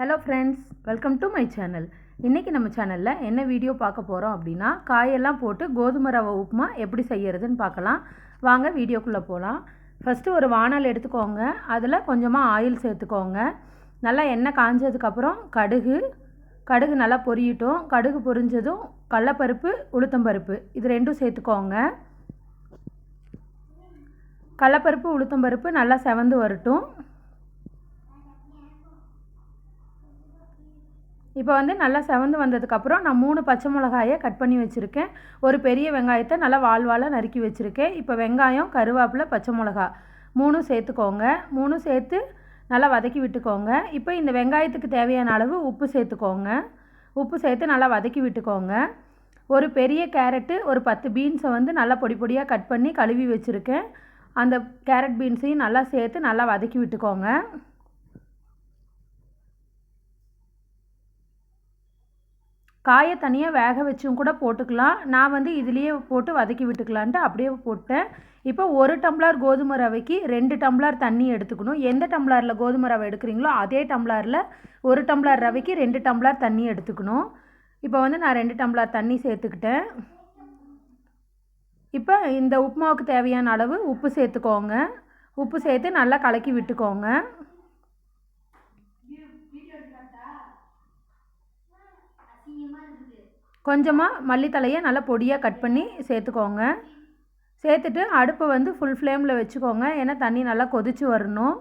Hello friends welcome to my channel இன்றைக்கி நம்ம சேனலில் என்ன வீடியோ பார்க்க போகிறோம் அப்படின்னா காயெல்லாம் போட்டு கோதுமை ரவை உப்புமா எப்படி செய்யறதுன்னு பார்க்கலாம். வாங்க வீடியோக்குள்ளே போகலாம் ஃபஸ்ட்டு ஒரு வானல் எடுத்துக்கோங்க. அதில் கொஞ்சமாக ஆயில் சேர்த்துக்கோங்க. நல்லா எண்ணெய் காஞ்சதுக்கப்புறம் கடுகு. கடுகு நல்லா பொரியட்டும். கடுகு பொரிஞ்சதும் கடலப்பருப்பு உளுத்தம்பருப்பு. இது ரெண்டும் சேர்த்துக்கோங்க. கடலப்பருப்பு உளுத்தம்பருப்பு நல்லா செவந்து வரட்டும். இப்போ வந்து நல்லா செவந்து வந்ததுக்கப்புறம் நான் மூணு பச்சை மிளகாயை கட் பண்ணி வச்சுருக்கேன். ஒரு பெரிய வெங்காயத்தை நல்லா வால்வாலாக நறுக்கி வச்சுருக்கேன். இப்போ வெங்காயம் கருவேப்பிலை பச்சை மிளகா மூணும் சேர்த்துக்கோங்க. மூணும் சேர்த்து நல்லா வதக்கி விட்டுக்கோங்க. இப்போ இந்த வெங்காயத்துக்கு தேவையான அளவு உப்பு சேர்த்துக்கோங்க. உப்பு சேர்த்து நல்லா வதக்கி விட்டுக்கோங்க. ஒரு பெரிய கேரட்டு ஒரு பத்து பீன்ஸை வந்து நல்லா பொடி பொடியாக கட் பண்ணி கழுவி வச்சுருக்கேன். அந்த கேரட் பீன்ஸையும் நல்லா சேர்த்து நல்லா வதக்கி விட்டுக்கோங்க. காயை தனியாக வேக வச்சும் கூட போட்டுக்கலாம். நான் வந்து இதுலேயே போட்டு வதக்கி விட்டுக்கலான்ட்டு அப்படியே போட்டேன். இப்போ ஒரு டம்ளர் கோதுமை ரவைக்கு ரெண்டு டம்ளர் தண்ணி எடுத்துக்கணும். எந்த டம்ளரில் கோதுமை ரவை எடுக்கிறீங்களோ அதே டம்ளரில் ஒரு டம்ளர் ரவைக்கு ரெண்டு டம்ளர் தண்ணி எடுத்துக்கணும். இப்போ வந்து நான் ரெண்டு டம்ளர் தண்ணி சேர்த்துக்கிட்டேன். இப்போ இந்த உப்புமாவுக்கு தேவையான அளவு உப்பு சேர்த்துக்கோங்க. உப்பு சேர்த்து நல்லா கலக்கி விட்டுக்கோங்க. கொஞ்சமாக மல்லித்தலையை நல்லா பொடியாக கட் பண்ணி சேர்த்துக்கோங்க. சேர்த்துட்டு அடுப்பை வந்து ஃபுல் ஃப்ளேமில் வச்சுக்கோங்க. ஏன்னா தண்ணி நல்லா கொதித்து வரணும்.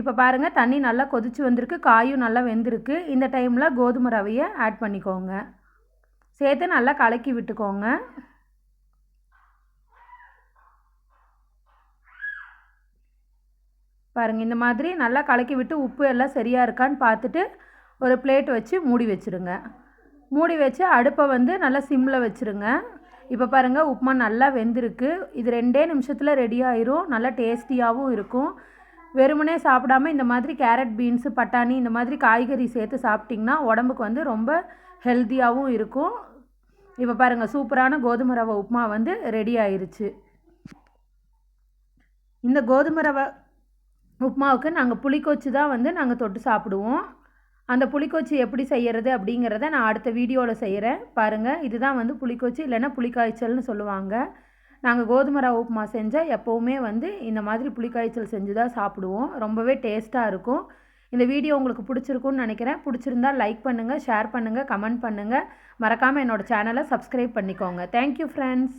இப்போ பாருங்கள் தண்ணி நல்லா கொதித்து வந்திருக்கு. காயும் நல்லா வெந்திருக்கு. இந்த டைமில் கோதுமை ரவையை ஆட் பண்ணிக்கோங்க. சேர்த்து நல்லா கலக்கி விட்டுக்கோங்க. பாருங்கள் இந்த மாதிரி நல்லா கலக்கி விட்டு உப்பு எல்லாம் சரியாக இருக்கான்னு பார்த்துட்டு ஒரு பிளேட் வச்சு மூடி வச்சுருங்க. மூடி வச்சு அடுப்பை வந்து நல்லா சிம்மில் வச்சுருங்க. இப்போ பாருங்கள் உப்புமா நல்லா வெந்திருக்கு. இது ரெண்டே நிமிஷத்தில் ரெடி ஆயிரும். நல்லா டேஸ்டியாகவும் இருக்கும். வெறுமனே சாப்பிடாம இந்த மாதிரி கேரட் பீன்ஸு பட்டாணி இந்த மாதிரி காய்கறி சேர்த்து சாப்பிட்டிங்கன்னா உடம்புக்கு வந்து ரொம்ப ஹெல்த்தியாகவும் இருக்கும். இப்போ பாருங்கள் சூப்பரான கோதுமை ரவை உப்புமா வந்து ரெடி ஆயிருச்சு. இந்த கோதுமை ரவை உப்புமாவுக்கு நாங்கள் புளிக்கொச்சு தான் வந்து நாங்கள் தொட்டு சாப்பிடுவோம். அந்த புளிக்கொச்சி எப்படி செய்கிறது அப்படிங்கிறத நான் அடுத்த வீடியோவில் செய்கிறேன் பாருங்கள் இதுதான் வந்து புளிக்கொச்சி இல்லைன்னா புளிக்காய்ச்சல்னு சொல்லுவாங்க. நாங்கள் கோதுமை ரவை உப்புமா செஞ்சால் எப்போவுமே வந்து இந்த மாதிரி புளிக்காய்ச்சல் செஞ்சு தான் சாப்பிடுவோம். ரொம்பவே டேஸ்ட்டாக இருக்கும். இந்த வீடியோ உங்களுக்கு பிடிச்சிருக்குன்னு நினைக்கிறேன். பிடிச்சிருந்தா லைக் பண்ணுங்கள் ஷேர் பண்ணுங்கள் கமெண்ட் பண்ணுங்கள் மறக்காமல் என்னோடய சேனலை சப்ஸ்கிரைப் பண்ணிக்கோங்க. Thank you friends